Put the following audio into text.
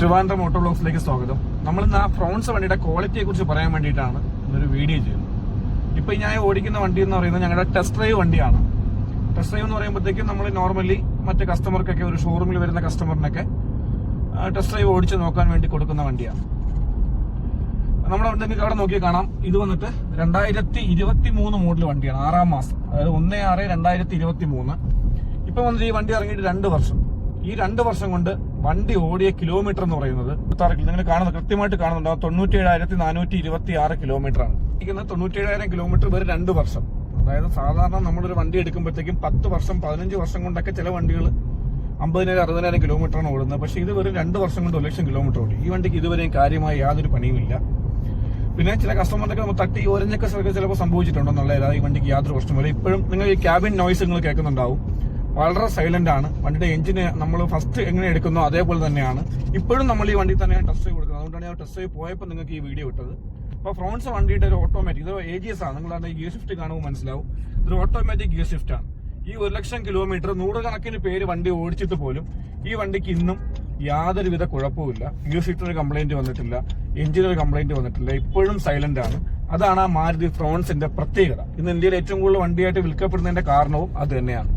Trivandrum motor ബ്ലോക്സിലേക്ക് സ്വാഗതം. നമ്മൾ ഇന്ന് ആ ഫ്രോൺസ് വണ്ടിയുടെ ക്വാളിറ്റിയെ കുറിച്ച് പറയാൻ വേണ്ടിയിട്ടാണ് ഇന്നൊരു വീഡിയോ ചെയ്യുന്നത് ഇപ്പം ഞാൻ ഓടിക്കുന്ന വണ്ടി എന്ന് പറയുന്നത് ഞങ്ങളുടെ ടെസ്റ്റ് ഡ്രൈവ് വണ്ടിയാണ്. ടെസ്റ്റ് ഡ്രൈവ് എന്ന് പറയുമ്പോഴത്തേക്കും നമ്മൾ നോർമലി മറ്റ് കസ്റ്റമർക്കൊക്കെ ഒരു ഷോറൂമിൽ വരുന്ന കസ്റ്റമറിനൊക്കെ ടെസ്റ്റ് ഡ്രൈവ് ഓടിച്ച് നോക്കാൻ വേണ്ടി കൊടുക്കുന്ന വണ്ടിയാണ്. നമ്മുടെ നിങ്ങൾക്ക് അവിടെ നോക്കി കാണാം. ഇത് വന്നിട്ട് രണ്ടായിരത്തി ഇരുപത്തി മൂന്ന് മോഡൽ വണ്ടിയാണ് ആറാം മാസം. അതായത് ഒന്ന് ആറ് രണ്ടായിരത്തി ഇരുപത്തി മൂന്ന് ഇപ്പം വന്നിട്ട് ഈ വണ്ടി ഇറങ്ങിയിട്ട് രണ്ട് വർഷം. ഈ രണ്ട് വർഷം കൊണ്ട് വണ്ടി ഓടിയ കിലോമീറ്റർ എന്ന് പറയുന്നത് നിങ്ങൾ കാണുന്നത് കൃത്യമായിട്ട് കാണുന്നുണ്ടാവും തൊണ്ണൂറ്റി ഏഴായിരത്തി നാനൂറ്റി ഇരുപത്തി ആറ് കിലോമീറ്റർ ആണ്. തൊണ്ണൂറ്റി ഏഴായിരം കിലോമീറ്റർ വരെ രണ്ട് വർഷം. അതായത് സാധാരണ നമ്മളൊരു വണ്ടി എടുക്കുമ്പോഴത്തേക്കും പത്ത് വർഷം പതിനഞ്ച് വർഷം കൊണ്ടൊക്കെ ചില വണ്ടികൾ അമ്പതിനായിരം അറുപതിനായിരം കിലോമീറ്ററാണ് ഓടുന്നത്. പക്ഷേ ഇത് വെറും രണ്ട് വർഷം കൊണ്ട് ഒരു ലക്ഷം കിലോമീറ്റർ ഓടി. ഈ വണ്ടിക്ക് ഇതുവരെയും കാര്യമായി യാതൊരു പണിയുമില്ല. പിന്നെ ചില കസ്റ്റമറിനൊക്കെ നമ്മൾ തട്ടി ഓരഞ്ഞൊക്കെ ചിലപ്പോൾ സംഭവിച്ചിട്ടുണ്ടെന്നുള്ള ഈ വണ്ടിക്ക് യാതൊരു പ്രശ്നമില്ല ഇപ്പോഴും നിങ്ങൾ ഈ ക്യാബിൻ നോയ്സ് നിങ്ങൾ കേൾക്കുന്നുണ്ടാവും. വളരെ സൈലന്റ് ആണ്. വണ്ടിയുടെ എഞ്ചിന് നമ്മൾ ഫസ്റ്റ് എങ്ങനെ എടുക്കുന്നോ അതേപോലെ തന്നെയാണ്. ഇപ്പോഴും നമ്മൾ ഈ വണ്ടി തന്നെയാണ് ടെസ്റ്റ് ചെയ്ത് കൊടുക്കുന്നത്. അതുകൊണ്ടാണ് ഞാൻ ടെസ്റ്റ് ചെയ്ത് പോയപ്പോൾ നിങ്ങൾക്ക് ഈ വീഡിയോ ഇട്ടത്. അപ്പോൾ ഫ്രോൺസ് വണ്ടിയുടെ ഒരു ഓട്ടോമാറ്റിക് ഇത് എ ജി എസ് ആണ്. അതിന്റെ ഗിയർ ഷിഫ്റ്റ് കാണുമ്പോൾ മനസ്സിലാവും. ഇതൊരു ഓട്ടോമാറ്റിക് ഗിയർ ഷിഫ്റ്റ് ആണ്. ഈ ഒരു ലക്ഷം കിലോമീറ്റർ നൂറുകണക്കിന് പേര് വണ്ടി ഓടിച്ചിട്ട് പോലും ഈ വണ്ടിക്ക് ഇന്നും യാതൊരുവിധ കുഴപ്പമില്ല ഗിയർ ഷിഫ്റ്റിന് കംപ്ലൈന്റ് വന്നിട്ടില്ല. എഞ്ചിനൊരു കംപ്ലൈന്റ് വന്നിട്ടില്ല. ഇപ്പോഴും സൈലന്റ് ആണ്. അതാണ് ആ മാരുതി ഫ്രോൺസിന്റെ പ്രത്യേകത. ഇന്ന് ഇന്ത്യയിൽ ഏറ്റവും കൂടുതൽ വണ്ടിയായിട്ട് വിൽക്കപ്പെടുന്നതിന്റെ കാരണവും അത് തന്നെയാണ്.